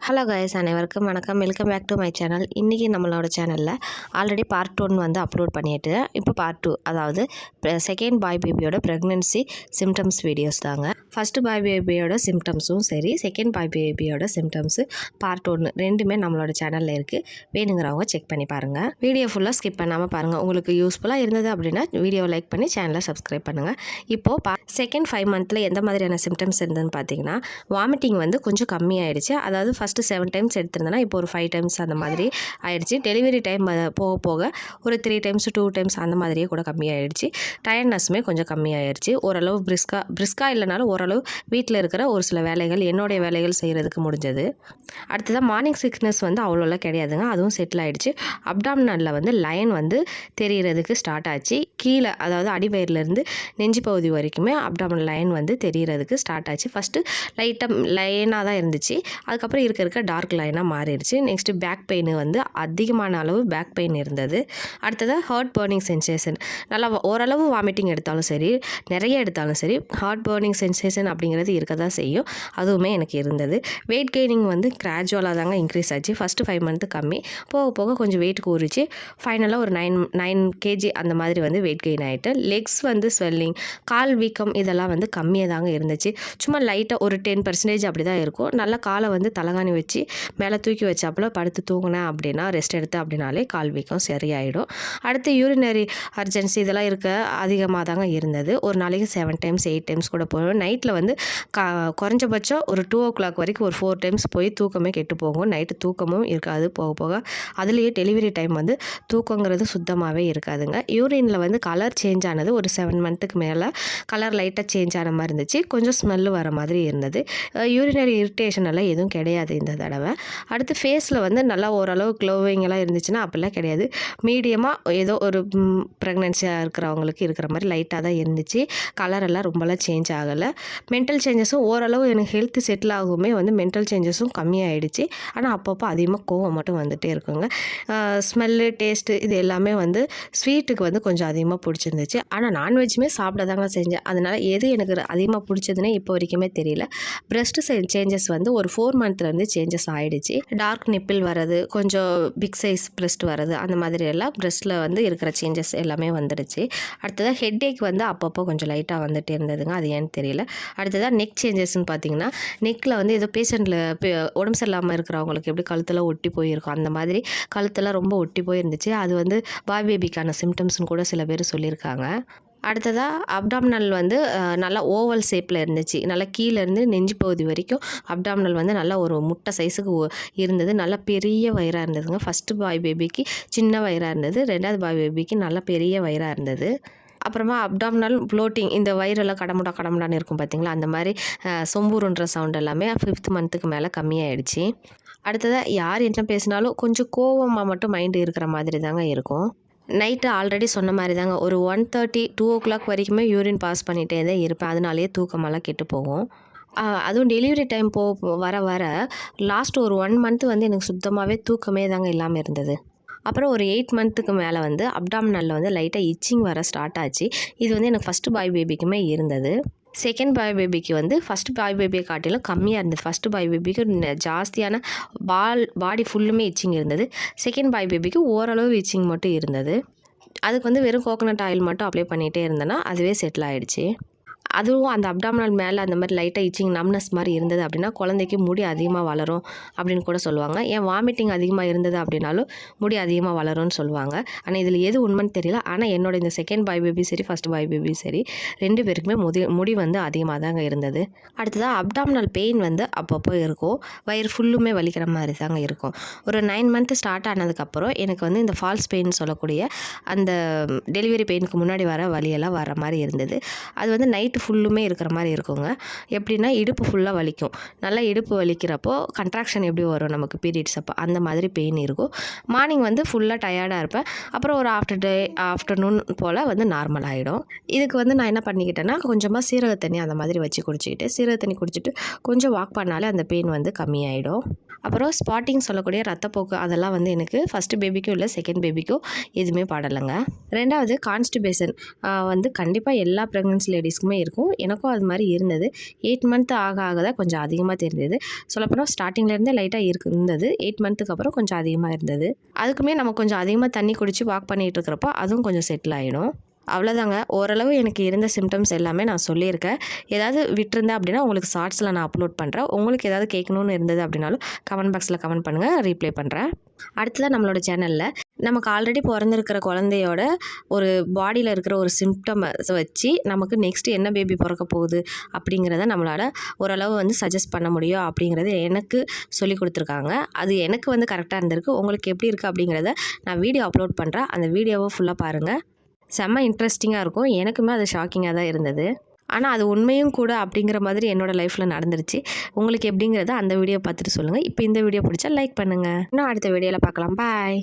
Hello guys அனைவருக்கும் வணக்கம். Welcome back to my channel இன்றைக்கி நம்மளோட சேனலில் ஆல்ரெடி பார்ட் ஒன் வந்து அப்லோட் பண்ணிட்டு இப்போ பார்ட் டூ அதாவது செகண்ட் பாய் பேபியோட ப்ரெக்னென்சி சிம்டம்ஸ் வீடியோஸ் தாங்க. ஃபஸ்ட்டு பாய் பேபியோட சிம்டம்ஸும் சரி செகண்ட் பாய் பேபியோட சிம்டம்ஸு பார்ட் ஒன்று ரெண்டுமே நம்மளோட சேனலில் இருக்குது வேணுங்கிறவங்க செக் பண்ணி பாருங்கள் வீடியோ ஃபுல்லாக ஸ்கிப் பண்ணாமல் பாருங்கள் உங்களுக்கு யூஸ்ஃபுல்லாக இருந்தது அப்படின்னா வீடியோ லைக் பண்ணி சேனலை சப்ஸ்கிரைப் பண்ணுங்கள் இப்போது பா செகண்ட் ஃபைவ் மந்தில் எந்த மாதிரியான சிம்டம்ஸ் இருந்ததுன்னு பார்த்தீங்கன்னா வாமிட்டிங் வந்து கொஞ்சம் கம்மியாயிடுச்சு. அதாவது ஃபஸ்ட்டு செவன் டைம்ஸ் எடுத்திருந்தேன்னா இப்போ ஒரு ஃபைவ் டைம்ஸ் அந்த மாதிரி ஆயிடுச்சு. டெலிவரி டைம் போக போக ஒரு த்ரீ டைம்ஸ் டூ டைம்ஸ் அந்த மாதிரியே கூட கம்மியாயிடுச்சு. டயர்ட்னஸுமே கொஞ்சம் கம்மியாயிடுச்சு ஓரளவு பிரிஸ்கா பிரிஸ்கா இல்லைனாலும் ஓரளவு வீட்டில் இருக்கிற ஒரு சில வேலைகள் என்னுடைய வேலைகள் செய்கிறதுக்கு முடிஞ்சது. அடுத்ததாக மார்னிங் சிக்னஸ் வந்து அவ்வளோலாம் கிடையாதுங்க. அதுவும் செட்டில் ஆகிடுச்சு அப்டாமினலில் வந்து லைன் வந்து தெரிகிறதுக்கு ஸ்டார்ட் ஆச்சு. கீழே அதாவது அடிவயிறுலேருந்து நெஞ்சு பகுதி வரைக்குமே அப்டாமினல் லைன் வந்து தெரிகிறதுக்கு ஸ்டார்ட் ஆச்சு. ஃபஸ்ட்டு லைட்டாக லைனாக தான் இருந்துச்சு. அதுக்கப்புறம் இருக்க இருக்க டார்க் லைனாக மாறிடுச்சு. நெக்ஸ்ட்டு பேக் பெயின் வந்து அதிகமான அளவு பேக் பெயின் இருந்தது. அடுத்ததாக ஹார்ட் பேர்னிங் சென்சேஷன் நல்லா ஓரளவு வாமிட்டிங் எடுத்தாலும் சரி நிறைய எடுத்தாலும் சரி ஹார்ட் பேர்னிங் சென்சேஷன் அப்படிங்கிறது இருக்க தான் செய்யும். அதுவுமே எனக்கு இருந்தது. வெயிட் கெய்னிங் வந்து கிராஜுவலாக தாங்க இன்க்ரீஸ் ஆச்சு. ஃபஸ்ட்டு ஃபைவ் மந்த்து கம்மி. போக போக கொஞ்சம் வெயிட் கூறிச்சு. ஃபைனலாக ஒரு நைன் நைன் கேஜி அந்த மாதிரி வந்து வெயிட் கெயின் ஆகிட்டு லெக்ஸ் வந்து ஸ்வெல்லிங் கால் வீக்கம் இதெல்லாம் வந்து கம்மியாக தாங்க இருந்துச்சு. சும்மா லைட்டாக ஒரு டென் பர்சன்டேஜ் அப்படி தான் இருக்கும். நல்லா காலை வந்து தலகாணி வச்சு மேலே தூக்கி வச்சாப்புல படுத்து தூங்கினேன் அப்படின்னா ரெஸ்ட் எடுத்து அப்படின்னாலே கால் வீக்கம் சரியாயிடும். அடுத்து யூரினரி அர்ஜென்சி இதெல்லாம் இருக்க அதிகமாக தாங்க இருந்தது. ஒரு நாளைக்கு செவன் டைம்ஸ் எயிட் டைம்ஸ் கூட போகும். நைட்டில் வந்து கா குறைஞ்சபட்சம் ஒரு டூ ஓ கிளாக் வரைக்கும் ஒரு ஃபோர் டைம்ஸ் போய் தூக்கமே கெட்டு போகும். நைட்டு தூக்கமும் இருக்காது போக போக. அதுலேயே டெலிவரி டைம் வந்து தூக்கங்கிறது சுத்தமாகவே இருக்காதுங்க. யூரினில் வந்து கலர் சேஞ்ச் ஆனது ஒரு செவன் மந்த்துக்கு மேலே கலர் லைட்டாக சேஞ்ச் ஆன மாதிரி இருந்துச்சு. கொஞ்சம் ஸ்மெல்லு வர மாதிரி இருந்தது. யூரினரி இரிட்டேஷன் எல்லாம் எதுவும் கிடையாது. இந்த தடவை. அடுத்து ஃபேஸில் வந்து நல்லா ஓரளவு க்ளோவிங் எல்லாம் இருந்துச்சுன்னா அப்படிலாம் கிடையாது. மீடியமாக ஏதோ ஒரு ப்ரெக்னென்சியாக இருக்கிறவங்களுக்கு இருக்கிற மாதிரி லைட்டாக தான் இருந்துச்சு. கலர் எல்லாம் ரொம்பலாம் சேஞ்ச் ஆகலை. மென்டல் சேஞ்சஸும் ஓரளவு எனக்கு ஹெல்த் செட்டில் ஆகுமே வந்து மென்டல் சேஞ்சஸும் கம்மியாயிடுச்சு ஆனால் அப்பப்போ அதிகமாக கோவம் மட்டும் வந்துகிட்டே இருக்குங்க. ஸ்மெல்லு டேஸ்ட்டு இது எல்லாமே வந்து ஸ்வீட்டுக்கு வந்து கொஞ்சம் அதிகமாக பிடிச்சிருந்துச்சு. ஆனால் நான்வெஜ்ஜுமே சாப்பிட தாங்க செஞ்சேன். அதனால் எது எனக்கு அதிகமாக பிடிச்சதுன்னே இப்போ வரைக்குமே தெரியல. பிரஸ்ட்டு சேஞ்சஸ் வந்து ஒரு ஃபோர் மந்த்லேருந்து சேஞ்சஸ் ஆகிடுச்சு டார்க் நிப்பிள் வர்றது கொஞ்சம் பிக் சைஸ் பிரஸ்ட் வர்றது அந்த மாதிரி எல்லாம் பிரஸ்ட்டில் வந்து இருக்கிற சேஞ்சஸ் எல்லாமே வந்துடுச்சு. அடுத்ததாக ஹெட் ஏக் வந்து அப்பப்போ கொஞ்சம் லைட்டாக வந்துகிட்டே இருந்ததுங்க. அது ஏன்னு தெரியல. அடுத்ததாக நெக் சேஞ்சஸ்ன்னு பார்த்தீங்கன்னா நெக்கில் வந்து ஏதோ பேஷண்ட்டில் உடம்பு சரியில்லாமல் இருக்கிறவங்களுக்கு எப்படி கழுத்தில் ஒட்டி போயிருக்கும் அந்த மாதிரி கழுத்தெல்லாம் ரொம்ப ஒட்டி போயிருந்துச்சு. அது வந்து பாய் பேபிக்கான சிம்டம்ஸ்னு கூட சில பேர் சொல்லியிருக்காங்க. அடுத்ததாக அப்டாமினல் வந்து நல்லா ஓவல் ஷேப்பில் இருந்துச்சு. நல்லா கீழேருந்து நெஞ்சு பகுதி வரைக்கும் அப்டாமினல் வந்து நல்லா ஒரு முட்டை சைஸுக்கு இருந்தது. நல்லா பெரிய வயிறாக இருந்ததுங்க. ஃபஸ்ட்டு பாய் பேபிக்கு சின்ன வயிறாக இருந்தது. ரெண்டாவது பாய் பேபிக்கு நல்லா பெரிய வயிறாக இருந்தது. அப்புறமா அப்டாமினல் ப்ளோட்டிங் இந்த வயிறெல்லாம் கடமுடா கடமுடான்னு இருக்கும் பார்த்திங்களா அந்த மாதிரி சொம்பூருன்ற சவுண்ட் எல்லாமே ஃபிஃப்த் மந்த்துக்கு மேலே கம்மியாயிடுச்சு. அடுத்ததாக யார் என்ன பேசினாலும் கொஞ்சம் கோவமாக மட்டும் மைண்டு இருக்கிற மாதிரி தாங்க இருக்கும். நைட்டு ஆல்ரெடி சொன்ன மாதிரி தாங்க ஒரு one thirty two o'clock வரைக்குமே யூரின் பாஸ் பண்ணிகிட்டே தான் இருப்பேன். அதனாலேயே தூக்கமெல்லாம் கெட்டு போகும். அதுவும் டெலிவரி டைம் போ வர வர லாஸ்ட் ஒரு ஒன் மந்த் வந்து எனக்கு சுத்தமாகவே தூக்கமே தாங்க இல்லாமல் இருந்தது. அப்புறம் ஒரு எயிட் மந்த்துக்கு மேலே வந்து அப்டாமினலில் வந்து லைட்டாக இச்சிங் வர ஸ்டார்ட் ஆச்சு. இது வந்து எனக்கு ஃபஸ்ட்டு பாய் பேபிக்குமே இருந்தது. செகண்ட் பாய் பேபிக்கு வந்து ஃபஸ்ட் பாய் பேபியை காட்டிலும் கம்மியாக இருந்தது. ஃபஸ்ட்டு பாய் பேபிக்கு ஜாஸ்தியான பால் பாடி ஃபுல்லுமே இச்சிங் இருந்தது. செகண்ட் பாய் பேபிக்கு ஓரளவு இச்சிங் மட்டும் இருந்தது. அதுக்கு வந்து வெறும் கோகோனட் ஆயில் மட்டும் அப்ளை பண்ணிகிட்டே இருந்தேன்னா அதுவே செட்டில் ஆகிடுச்சு அதுவும் அந்த அப்டாமினல் மேலே அந்த மாதிரி லைட்டாக இச்சிங் நம்னஸ் மாதிரி இருந்தது அப்படின்னா குழந்தைக்கு முடி அதிகமாக வளரும் அப்படின்னு கூட சொல்லுவாங்க. ஏன் வாமிட்டிங் அதிகமாக இருந்தது அப்படின்னாலும் முடி அதிகமாக வளரும்னு சொல்லுவாங்க. ஆனால் இதில் எது உண்மைன்னு தெரியல. ஆனால் என்னோட இந்த செகண்ட் பாய் பேபி சரி ஃபஸ்ட் பாய் பேபி சரி ரெண்டு பேருக்குமே முதி முடி வந்து அதிகமாக தாங்க இருந்தது. அடுத்ததாக அப்டாமினல் பெயின் வந்து அப்பப்போ இருக்கும். வயிறு ஃபுல்லுமே வலிக்கிற மாதிரி தாங்க இருக்கும். ஒரு நைன் மந்த் ஸ்டார்ட் ஆனதுக்கப்புறம் எனக்கு வந்து இந்த ஃபால்ஸ் பெயின் சொல்லக்கூடிய அந்த டெலிவரி பெயினுக்கு முன்னாடி வர வலியெல்லாம் வர மாதிரி இருந்தது. அது வந்து நைட் நைட்டு ஃபுல்லுமே இருக்கிற மாதிரி இருக்குங்க. எப்படின்னா இடுப்பு ஃபுல்லாக வலிக்கும். நல்லா இடுப்பு வலிக்கிறப்போ கன்ட்ராக்ஷன் எப்படி வரும் நமக்கு பீரியட்ஸ் அப்போ? அந்த மாதிரி பெயின் இருக்கும். மார்னிங் வந்து ஃபுல்லாக டயர்டாக இருப்பேன். அப்புறம் ஒரு ஆஃப்டர் டே ஆஃப்டர்நூன் போல் வந்து நார்மல் ஆகிடும் இதுக்கு வந்து நான் என்ன பண்ணிக்கிட்டேன்னா கொஞ்சமாக சீரக தண்ணி அந்த மாதிரி வச்சு குடிச்சிக்கிட்டு சீரக தண்ணி குடிச்சிட்டு கொஞ்சம் வாக் பண்ணாலே அந்த பெயின் வந்து கம்மியாயிடும். அப்புறம் ஸ்பாட்டிங் சொல்லக்கூடிய ரத்தப்போக்கு அதெல்லாம் வந்து எனக்கு ஃபஸ்ட்டு பேபிக்கும் இல்லை செகண்ட் பேபிக்கும் எதுவுமே பாடலைங்க. ரெண்டாவது கான்ஸ்டிபேஷன் வந்து கண்டிப்பாக எல்லா ப்ரெக்னென்சி லேடிஸ்க்குமே இருக்கும். எனக்கும் அது மாதிரி இருந்தது. எயிட் மந்த் ஆக ஆக தான் கொஞ்சம் அதிகமாக தெரிஞ்சது. சொல்லப்போனால் ஸ்டார்டிங்லேருந்தே லைட்டாக இருந்தது. எயிட் மந்த்துக்கு அப்புறம் கொஞ்சம் அதிகமாக இருந்தது. அதுக்குமே நம்ம கொஞ்சம் அதிகமாக தண்ணி குடித்து வாக் பண்ணிகிட்டு இருக்கிறப்போ அதுவும் கொஞ்சம் செட்டில் ஆகிடும் அவ்வளோதாங்க ஓரளவு எனக்கு இருந்த சிம்டம்ஸ் எல்லாமே நான் சொல்லியிருக்கேன். ஏதாவது விட்டுருந்தேன் அப்படின்னா உங்களுக்கு ஷார்ட்ஸில் நான் அப்லோட் பண்ணுறேன் உங்களுக்கு ஏதாவது கேட்கணுன்னு இருந்தது அப்படின்னாலும் கமெண்ட் பாக்ஸில் கமெண்ட் பண்ணுங்கள் ரீப்ளை பண்ணுறேன் அடுத்ததாக நம்மளோட சேனலில் நமக்கு ஆல்ரெடி பிறந்திருக்கிற குழந்தையோட ஒரு பாடியில் இருக்கிற ஒரு சிம்டமை வச்சு நமக்கு நெக்ஸ்ட்டு என்ன பேபி பிறக்க போகுது அப்படிங்கிறத நம்மளால் ஓரளவு வந்து சஜஸ்ட் பண்ண முடியும் அப்படிங்கிறது எனக்கு சொல்லி கொடுத்துருக்காங்க. அது எனக்கு வந்து கரெக்டாக இருந்திருக்கு. உங்களுக்கு எப்படி இருக்குது அப்படிங்கிறத நான் வீடியோ அப்லோட் பண்ணுறேன் அந்த வீடியோவை ஃபுல்லாக பாருங்கள் செம்ம இன்ட்ரெஸ்டிங்காக இருக்கும். எனக்குமே அது ஷாக்கிங்காக தான் இருந்தது. ஆனால் அது உண்மையும் கூட அப்படிங்கிற மாதிரி என்னோடய லைஃப்பில் நடந்துருச்சு. உங்களுக்கு எப்படிங்கிறத அந்த வீடியோ பார்த்துட்டு சொல்லுங்கள் இப்போ இந்த வீடியோ பிடிச்சா லைக் பண்ணுங்கள் இன்னும் அடுத்த வீடியோவில் பார்க்கலாம். பாய்